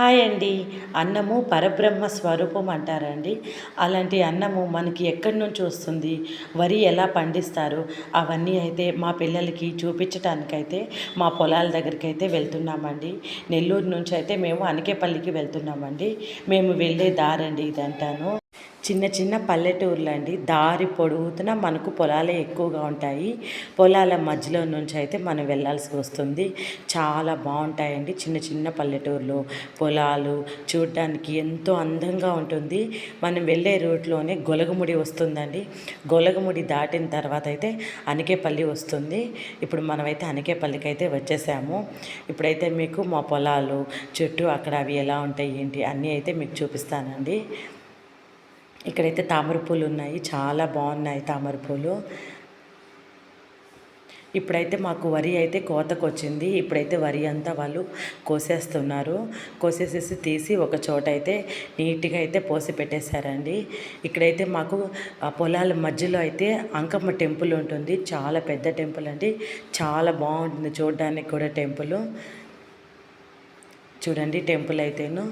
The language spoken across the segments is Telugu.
హాయ్ అండి అన్నము పరబ్రహ్మ స్వరూపం అంటారండి. అలాంటి అన్నము మనకి ఎక్కడి నుంచి వస్తుంది? వరి ఎలా పండిస్తారు? అవన్నీ అయితే మా పిల్లలకి చూపించడానికైతే మా పొలాల దగ్గరికి అయితే వెళ్తున్నామండి. నెల్లూరు నుంచి అయితే మేము అనకేపల్లికి వెళ్తున్నామండి. మేము వెళ్ళే దారండి ఇదంటాను చిన్న చిన్న పల్లెటూర్లు అండి దారి పొడుగుతున మనకు పొలాలే ఎక్కువగా ఉంటాయి. పొలాల మధ్యలో నుంచి అయితే మనం వెళ్ళాల్సి వస్తుంది. చాలా బాగుంటాయండి చిన్న చిన్న పల్లెటూర్లు. పొలాలు చూడడానికి ఎంతో అందంగా ఉంటుంది. మనం వెళ్ళే రూట్లోనే గొలగముడి వస్తుందండి. గొలగముడి దాటిన తర్వాత అయితే అనకేపల్లి వస్తుంది. ఇప్పుడు మనమైతే అనకేపల్లికి అయితే వచ్చేసాము. ఇప్పుడైతే మీకు మా పొలాలు చుట్టూ అక్కడ అవి ఎలా ఉంటాయి ఏంటి అన్నీ అయితే మీకు చూపిస్తానండి. ఇక్కడైతే తామర పూలు ఉన్నాయి. చాలా బాగున్నాయి తామర పూలు. ఇప్పుడైతే మాకు వరి అయితే కోతకు వచ్చింది. ఇప్పుడైతే వరి అంతా వాళ్ళు కోసేస్తున్నారు. కోసేసేసి తీసి ఒక చోట అయితే నీట్గా అయితే పోసి పెట్టేశారండి. ఇక్కడైతే మాకు పొలాల మధ్యలో అయితే అంకమ్మ టెంపుల్ ఉంటుంది. చాలా పెద్ద టెంపుల్ అండి. చాలా బాగుంటుంది చూడడానికి కూడా టెంపుల్. చూడండి టెంపుల్ అయితేను.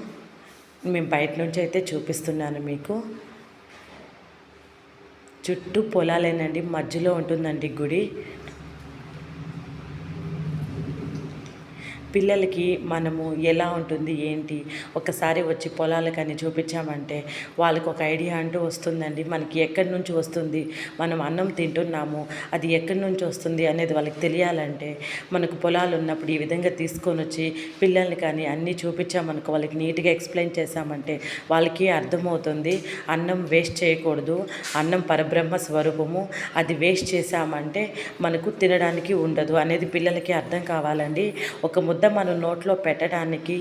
మేము బయట నుంచి అయితే చూపిస్తున్నాను మీకు. చుట్టూ పొలాలేనండి మధ్యలో ఉంటుందండి గుడి. పిల్లలకి మనము ఎలా ఉంటుంది ఏంటి? ఒకసారి వచ్చి పొలాలకని చూపించామంటే వాళ్ళకి ఒక ఐడియా అంటూ వస్తుందండి. మనకి ఎక్కడి నుంచి వస్తుంది? మనం అన్నం తింటున్నాము అది ఎక్కడి నుంచి వస్తుంది అనేది వాళ్ళకి తెలియాలంటే మనకు పొలాలు ఉన్నప్పుడు ఈ విధంగా తీసుకొని వచ్చి పిల్లల్ని కానీ అన్నీ చూపించామనుకో వాళ్ళకి నీట్గా ఎక్స్ప్లెయిన్ చేశామంటే వాళ్ళకి అర్థమవుతుంది. అన్నం వేస్ట్ చేయకూడదు. అన్నం పరబ్రహ్మ స్వరూపము. అది వేస్ట్ చేశామంటే మనకు తినడానికి ఉండదు అనేది పిల్లలకి అర్థం కావాలండి. ఒక ముద్ద ముద్ద మన నోట్లో పెట్టడానికి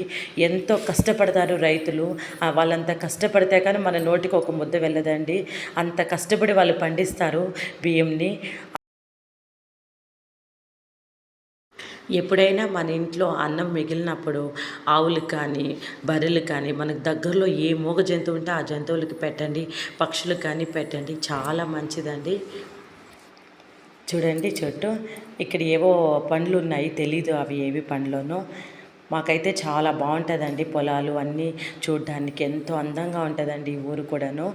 ఎంతో కష్టపడతారు రైతులు. వాళ్ళంత కష్టపడితే కానీ మన నోటికి ఒక ముద్ద వెళ్ళదండి. అంత కష్టపడి వాళ్ళు పండిస్తారు బియ్యంని. ఎప్పుడైనా మన ఇంట్లో అన్నం మిగిలినప్పుడు ఆవులు కానీ బర్రెలు కానీ మనకు దగ్గరలో ఏ మూగ జంతువు ఉంటే ఆ జంతువులకి పెట్టండి పక్షులకు కానీ పెట్టండి. చాలా మంచిదండి. చూడండి చెట్టు. ఇక్కడ ఏవో పండ్లు ఉన్నాయి తెలీదు అవి ఏవి పండ్లోనో. మాకైతే చాలా బాగుంటుందండి పొలాలు అన్నీ చూడడానికి. ఎంతో అందంగా ఉంటుందండి ఈ ఊరు కూడాను.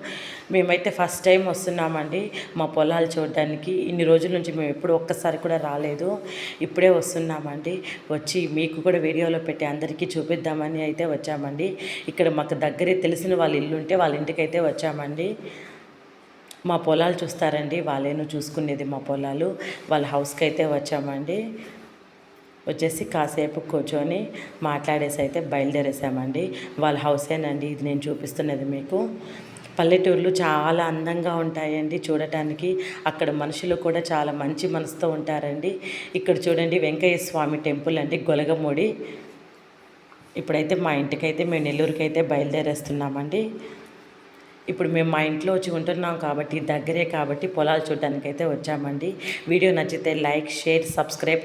మేమైతే ఫస్ట్ టైం వస్తున్నామండి మా పొలాలు చూడడానికి. ఇన్ని రోజుల నుంచి మేము ఎప్పుడు ఒక్కసారి కూడా రాలేదు. ఇప్పుడే వస్తున్నామండి. వచ్చి మీకు కూడా వీడియోలో పెట్టి అందరికీ చూపిద్దామని అయితే వచ్చామండి. ఇక్కడ మాకు దగ్గరే తెలిసిన వాళ్ళ ఇల్లు ఉంటే వాళ్ళ ఇంటికి అయితే వచ్చామండి. మా పొలాలు చూస్తారండి వాళ్ళేను చూసుకునేది మా పొలాలు. వాళ్ళ హౌస్కి అయితే వచ్చామండి. వచ్చేసి కాసేపు కూర్చొని మాట్లాడేసి అయితే బయలుదేరేసామండి. వాళ్ళ హౌసేనండి ఇది నేను చూపిస్తున్నది మీకు. పల్లెటూర్లు చాలా అందంగా ఉంటాయండి చూడటానికి. అక్కడ మనుషులు కూడా చాలా మంచి మనసుతో ఉంటారండి. ఇక్కడ చూడండి వెంకయ్య స్వామి టెంపుల్ అండి గొలగమూడి. ఇప్పుడైతే మా ఇంటికైతే మేము నెల్లూరుకైతే బయలుదేరేస్తున్నామండి. ఇప్పుడు మేము మా ఇంట్లో వచ్చి ఉంటున్నాం కాబట్టి దగ్గరే కాబట్టి పొలాలు చూడడానికి అయితే వచ్చామండి. వీడియో నచ్చితే లైక్ షేర్ సబ్స్క్రైబ్